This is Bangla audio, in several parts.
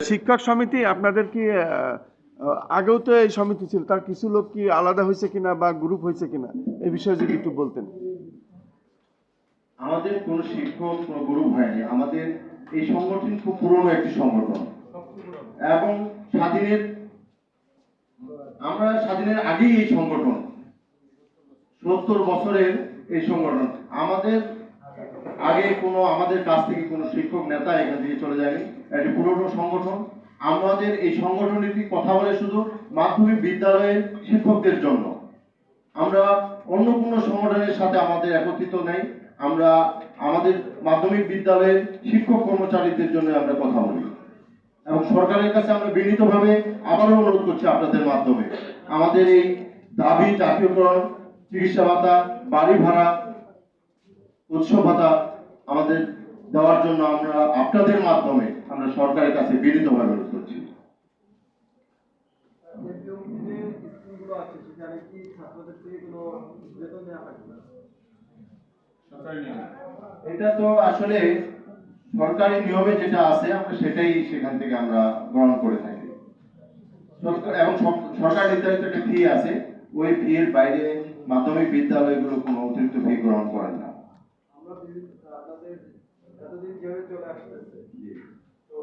শিক্ষক সমিতি আপনাদের কি আগেও তো এই সমিতি ছিল, তার কিছু লোক কি আলাদা হয়েছে কিনা বা গ্রুপ হয়েছে কিনা এই বিষয়ে যদি একটু বলতেন। আমাদের কোনো শিক্ষক গ্রুপ হয়নি, আমাদের এই সংগঠন খুব পুরনো একটি সংগঠন। এবং স্বাধীনের, আমরা স্বাধীনের আগেই এই সংগঠন, সত্তর বছরের এই সংগঠন। আমাদের আগে কোনো আমাদের কাছ থেকে কোনো শিক্ষক, নেতা এখান থেকে চলে যায়নি। একটি পুরনো সংগঠন। আমাদের এই সংগঠনটি কথা বলে শুধু মাধ্যমিক বিদ্যালয়ের শিক্ষকদের জন্য? আমরা অন্য কোনো সংগঠনের সাথে আমাদের একত্রিত নেই। আমরা আমাদের মাধ্যমিক বিদ্যালয়ের শিক্ষক কর্মচারীদের জন্য আমরা কথা বলি। এবং সরকারের কাছে আমরা বিনীতভাবে আবারও অনুরোধ করছি আপনাদের মাধ্যমে। আমাদের এই দাবি জাতীয়করণ, চিকিৎসা ভাতা, বাড়ি ভাড়া, উৎসব ভাতা আমাদের দেওয়ার জন্য আমরা আপনাদের মাধ্যমে আমরা সরকারের কাছে বিনীতভাবে অনুরোধ করছি? এটা তো আসলে সরকারি নিয়মে যেটা আছে, আমরা সেটাই সেখান থেকে আমরা গ্রহণ করে থাকি। এবং সরকার নির্ধারিত একটা ফি আছে। ওই ফি এর বাইরে মাধ্যমিক বিদ্যালয়গুলো কোনো অতিরিক্ত ফি গ্রহণ করেন না। আমরা আপনাদের এতদিন যেভাবে চলে আসতেছে। তো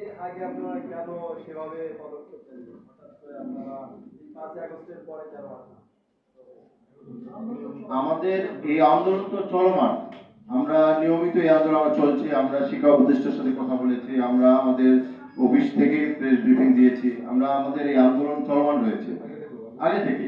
এর আগে আপনারা কেন সেভাবে পদক্ষেপ নেন হঠাৎ করে আপনারা এই পাঁচই আগস্টের পরে কেন আমাদের এই আন্দোলন তো চলমান। আমরা নিয়মিত এই আন্দোলন চলছে আমরা শিক্ষা উপদেষ্টার সাথে কথা বলেছি আমরা আমাদের অফিস থেকে প্রেস ব্রিফিং দিয়েছি আমরা আমাদের এই আন্দোলন চলমান রয়েছে। আগে থেকে